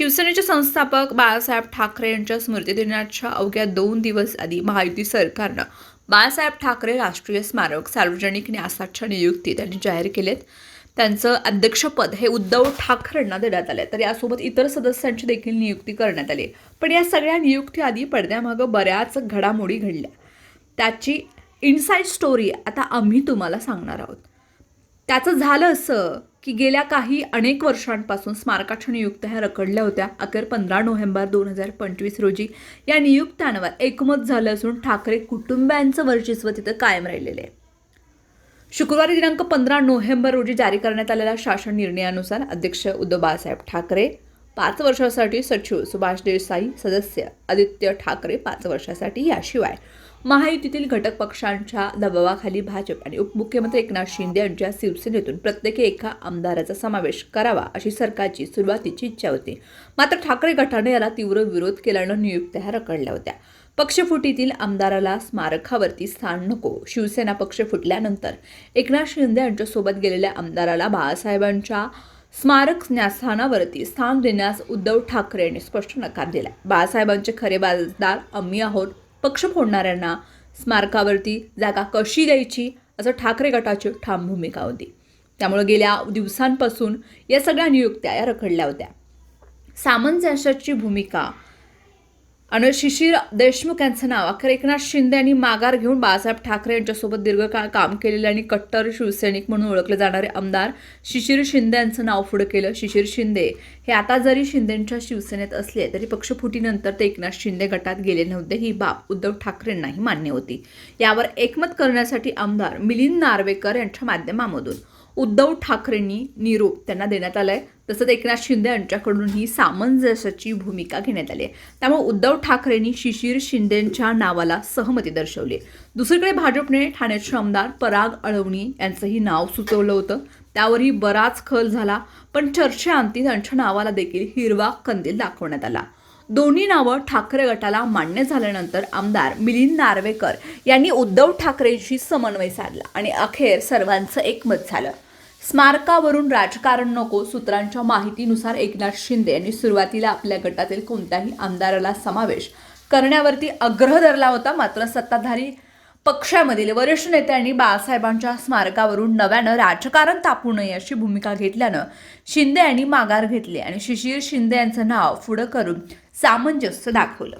शिवसेनेचे संस्थापक बाळासाहेब ठाकरे यांच्या स्मृतिदिनाच्या अवघ्या दोन दिवस आधी महायुती सरकारनं बाळासाहेब ठाकरे राष्ट्रीय स्मारक सार्वजनिक न्यासाच्या नियुक्ती त्यांनी जाहीर केलेत. त्यांचं अध्यक्षपद हे उद्धव ठाकरेंना देण्यात आलं तर यासोबत इतर सदस्यांची देखील नियुक्ती करण्यात आली. पण या सगळ्या नियुक्ती आधी पडद्यामागं बऱ्याच घडामोडी घडल्या. त्याची इनसाईड स्टोरी आता आम्ही तुम्हाला सांगणार आहोत. त्याचं झालं असं की गेल्या काही अनेक वर्षांपासून स्मारकाच्या नियुक्त्या ह्या रखडल्या होत्या. अखेर पंधरा नोव्हेंबर दोन हजार पंचवीस रोजी या नियुक्त्यांवर एकमत झालं असून ठाकरे कुटुंबियांचं वर्चस्व तिथं कायम राहिलेलं आहे. शुक्रवारी दिनांक पंधरा नोव्हेंबर रोजी जारी करण्यात आलेल्या शासन निर्णयानुसार अध्यक्ष उद्धव बाळासाहेब ठाकरे पाच वर्षासाठी सचिव सुभाष देसाई सदस्य आदित्य ठाकरे पाच वर्षासाठी याशिवाय. महायुतीतील घटक पक्षांच्या दबावाखाली भाजप आणि उपमुख्यमंत्री एकनाथ शिंदे यांच्या शिवसेनेतून प्रत्येकी एका आमदाराचा समावेश करावा अशी सरकारची सुरुवातीची इच्छा होती. मात्र ठाकरे गटाने याला तीव्र विरोध केल्यानं नियुक्त्या ह्या रखडल्या होत्या. पक्षफुटीतील आमदाराला स्मारकावरती स्थान नको शिवसेना पक्ष फुटल्यानंतर एकनाथ शिंदे यांच्यासोबत गेलेल्या आमदाराला बाळासाहेबांच्या स्मारक न्यासस्थानावरती स्थान देण्यास उद्धव ठाकरे यांनी स्पष्ट नकार दिला बाळासाहेबांचे खरे बाजदार आम्ही आहोत. पक्ष फोडणाऱ्यांना स्मारकावरती जागा कशी द्यायची असं ठाकरे गटाची ठाम भूमिका होती. त्यामुळे गेल्या दिवसांपासून या सगळ्या नियुक्त्या या रखडल्या होत्या. सामंजस्याची भूमिका आणि शिशिर देशमुख यांचं नाव. अखेर एकनाथ शिंदे यांनी माघार घेऊन बाळासाहेब ठाकरे यांच्यासोबत दीर्घकाळ काम केलेले आणि कट्टर शिवसैनिक म्हणून ओळखले जाणारे आमदार शिशिर शिंदे यांचं नाव पुढे केलं. शिशिर शिंदे हे आता जरी शिंदेंच्या शिवसेनेत असले तरी पक्षफुटीनंतर ते एकनाथ शिंदे गटात गेले नव्हते. ही बाब उद्धव ठाकरेंनाही मान्य होती. यावर एकमत करण्यासाठी आमदार मिलिंद नार्वेकर यांच्या माध्यमामधून उद्धव ठाकरेंनी निरोप त्यांना देण्यात आलाय. तसंच एकनाथ शिंदे यांच्याकडूनही सामंजस्याची भूमिका घेण्यात आली आहे. त्यामुळे उद्धव ठाकरेंनी शिशिर शिंदेच्या नावाला सहमती दर्शवली दुसरीकडे भाजपने ठाण्याचे आमदार पराग अळवणी यांचंही नाव सुचवलं होतं. त्यावरही बराच खल झाला पण चर्चेअंती त्यांच्या नावाला देखील हिरवा कंदील दाखवण्यात आला. दोन्ही नावं ठाकरे गटाला मान्य झाल्यानंतर आमदार मिलिंद नार्वेकर यांनी उद्धव ठाकरेंशी समन्वय साधला आणि अखेर सर्वांचं एकमत झालं. स्मारकावरून राजकारण नको सूत्रांच्या माहितीनुसार एकनाथ शिंदे यांनी सुरुवातीला आपल्या गटातील कोणत्याही आमदाराला समावेश करण्यावरती आग्रह धरला होता. मात्र सत्ताधारी पक्षामधील वरिष्ठ नेत्यांनी बाळासाहेबांच्या स्मारकावरून नव्यानं राजकारण तापू नये अशी भूमिका घेतल्यानं शिंदे यांनी माघार घेतली आणि शिशिर शिंदे यांचं नाव पुढं करून सामंजस्य दाखवलं.